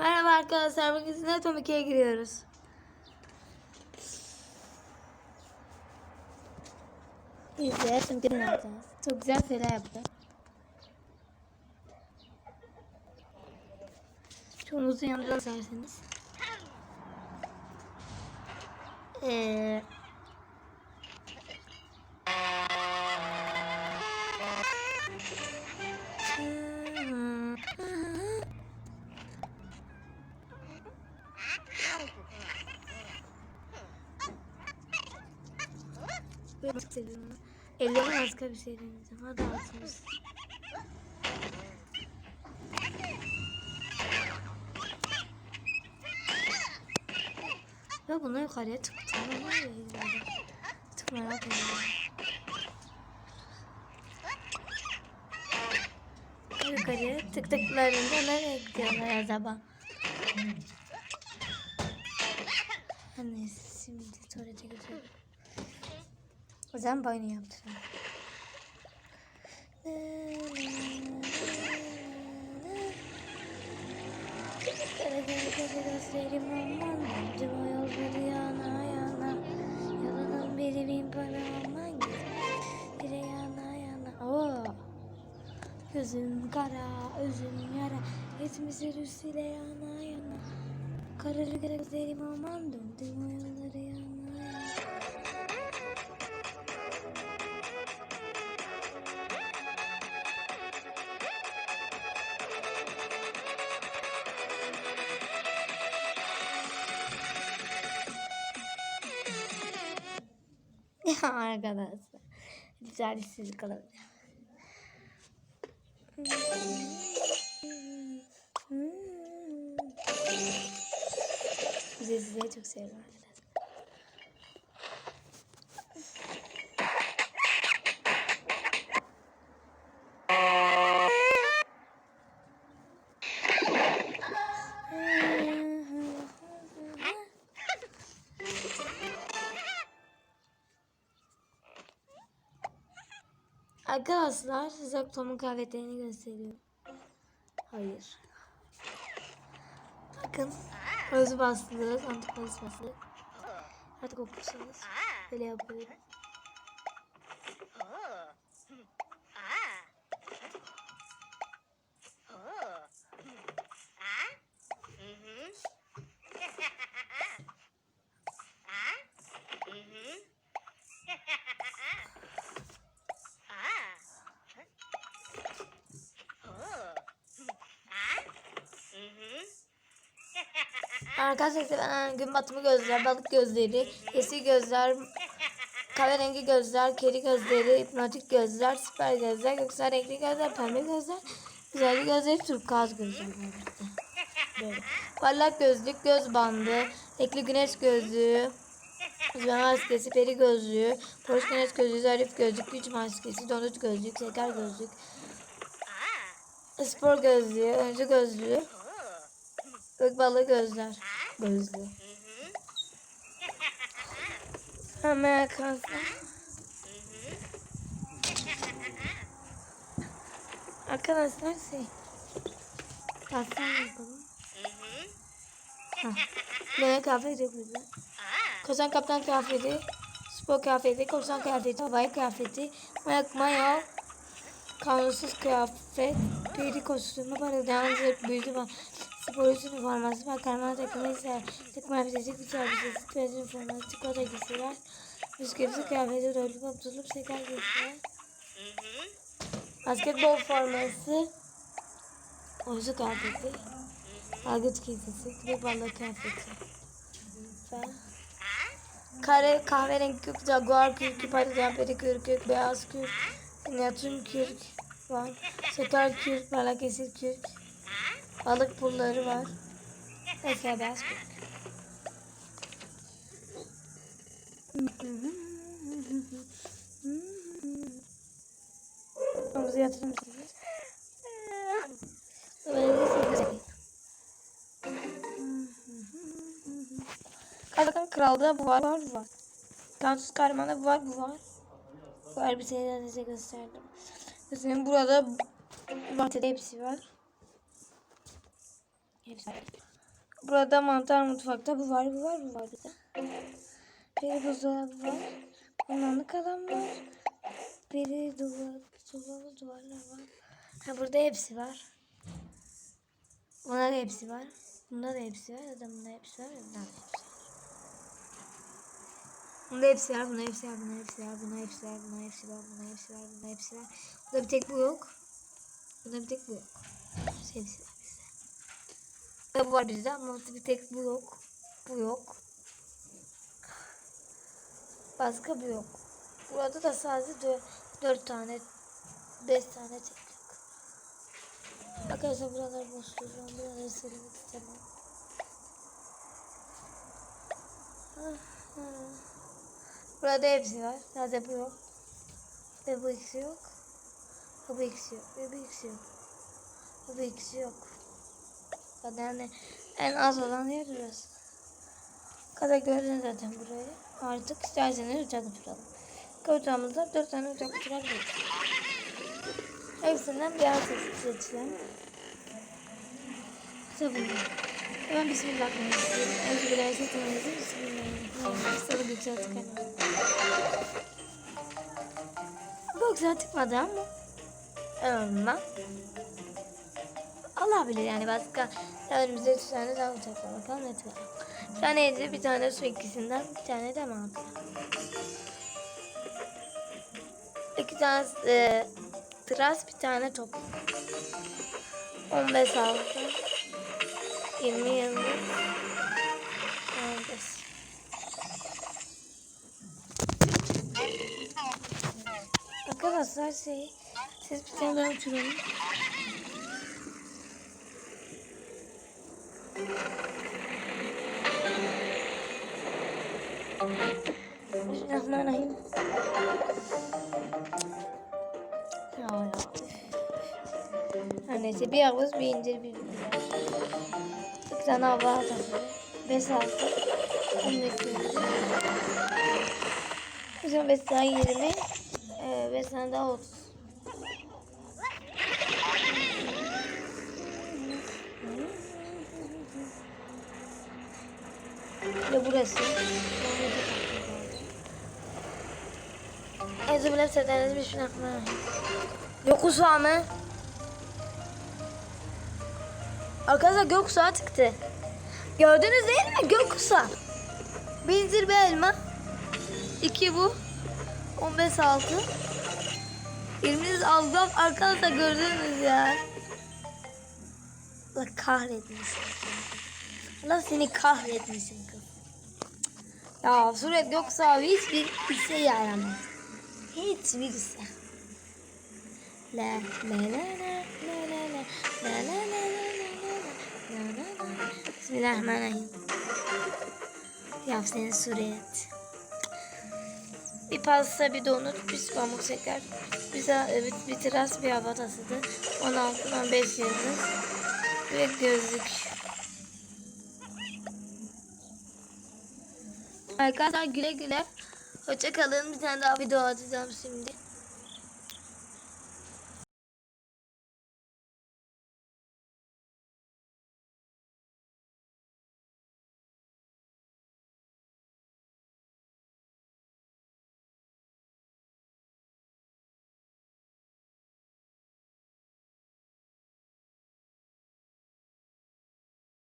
Merhaba arkadaşlar. Bugün sizinle Atom 2'ye giriyoruz. Biz de Atom 2'yi yapacağız. Çok güzel şeyler yapacağız. Çoğunuzun yanında isterseniz. Ee, Ben çok seviyorum onu. Ellerime başka bir şey deneyeceğim. Hadi altımız. Ve bunu yukarıya tıktım. Çok merak ediyorum. Yukarıya tık tıklarında nereye gidiyorlar acaba? Hani şimdi tuvalete gidiyorum. O zaman banyo yaptıralım. Gözlerim aman Döndüm o yolları yana yana Yalanın biri bin aman Bire yana yana Oo. Gözüm kara, özüm yara Etmişler üstüyle yana yana Kararı gözlerim aman Döndüm o yolları yana arkadaşlar. Güzel siz kalın. Bize size çok seviyorum arkadaşlar. Size Tom'un kıyafetlerini gösteriyorum. Hayır. Bakın. Özü bastırıyoruz. Antipolis bastırıyoruz. Hadi kokursanız. Böyle yapıyorum. Arkadaşlar ben gün batımı gözler, balık gözleri, yeşil gözler, kahverengi gözler, keri gözleri, hipnotik gözler, süper gözler, göksel renkli gözler, pembe gözler, güzellik gözleri, turkuaz gözler. Böyle. Parlak gözlük, göz bandı, renkli güneş gözlüğü, Uzman maskesi, peri gözlüğü, polis güneş gözlüğü, zarif gözlük, güç maskesi, donut gözlük, şeker gözlük, spor gözlüğü, öncü gözlüğü, gök balığı gözler, gözlüğü. Hemen kalsın. Arkadaşlar şey. Kalsın yapalım. Hah. Ne kıyafet yapıyoruz? Korsan kaptan kıyafeti, spor kıyafeti, korsan kıyafeti, havai kıyafeti, mayak mayo, kanunsuz kıyafet, peri kostümü, paralayan zırh, büyücü var, spor üniforması, makarna takımı ise, takım elbisesi, güç elbisesi, pez üniforması, çikolata giysiler, bisküvisi kıyafeti, rolü kaptılıp şeker giysiler, basketbol forması, oyuncu kıyafeti, Algıç giysisi, köpek balığı kıyafeti. Ve kare kahverengi kürk, jaguar kürkü, patlıcan peri kürkü, beyaz kürk, sinyatürn kürk var. Şeker kürk, parlak yeşil kürk. Balık pulları var. Mesela beyaz. Omuzu yatırır mısınız? Kralda bu var, var, bu var. Kansuz kahramanda bu var, bu var. Bu elbiseyi de size gösterdim. Mesela burada Vatede hepsi var. Burada mantar mutfakta bu var, bu var, bu var bir de. Bir buzdolabı var. Onlarla kalan var. Biri duvar, duvarlı duvarlar var. Ha burada hepsi var. Bunda da hepsi var. Bunda da hepsi var. Ya da bunda hepsi var. Ya da bunda hepsi var. Bunda hepsi var, bunda hepsi var, bunda hepsi var, bunda hepsi var, bunda hepsi var, bunda hepsi var, bunda hepsi var. Bunda bir tek bu yok. Bunda bir tek bu yok. Hepsi var bu var bizde ama bir tek bu yok. Bu yok. Başka bu yok. Burada da sadece dö- dört tane, beş tane tek yok. Arkadaşlar buralar boş duruyor. Buraları söylemek istemem. Burada hepsi var. Sadece bu yok. Ve bu ikisi yok. Ve bu ikisi yok. Ve bu ikisi yok. Ve bu ikisi yok. Zaten yani en az olan yer burası. Kadar gördün zaten burayı. Artık isterseniz uçak uçuralım. Kavutağımızda dört tane uçak uçurabiliriz. Hepsinden bir altı seçilen. Tabii. Hemen bismillahirrahmanirrahim. Euzubillahimineşşeytanirracim. Bismillahirrahmanirrahim. Bir uçağı tıkanıyor. Bu güzel çıkmadı ama. En azından. Allah bilir yani başka önümüzde üç tane daha uçak var. Bakalım ne çıkacak. Bir tane yedi, bir tane su ikisinden, bir tane de mantı. İki tane e, tras, bir tane top. 15 altı. 20 yıldız. 15. Arkadaşlar şey, siz bir tane daha uçuralım. Bismillahirrahmanirrahim. Ya ya. Her neyse bir havuz bir incir bir İki tane hava takıyor. Beş altı. On beş daha yirmi. Ee, beş tane daha otuz. Ve burası. Ezbillah sedenez bismillahirrahmanirrahim. Şey Yokuş var mı? Arkadaşlar göksuğa çıktı. Gördünüz değil mi? Göksuğa. Binzir bir elma. 2 bu. 15 altı. Elimiz algılam arkadaşlar gördünüz ya. Allah kahretmesin. Allah seni kahretmesin. Ya sürekli yoksa hiçbir işe yaramaz. Hiçbir işe. La la la la la la la la la la la la la la la Bismillahirrahmanirrahim. Ya seni suret. Bir pasta, bir donut, bir pamuk şeker, bir, bir, bir tiras, bir hava tasıdı. 16, 15 yıldız ve gözlük. Arkadaşlar güle güle. Hoşça kalın. Bir tane daha video atacağım şimdi.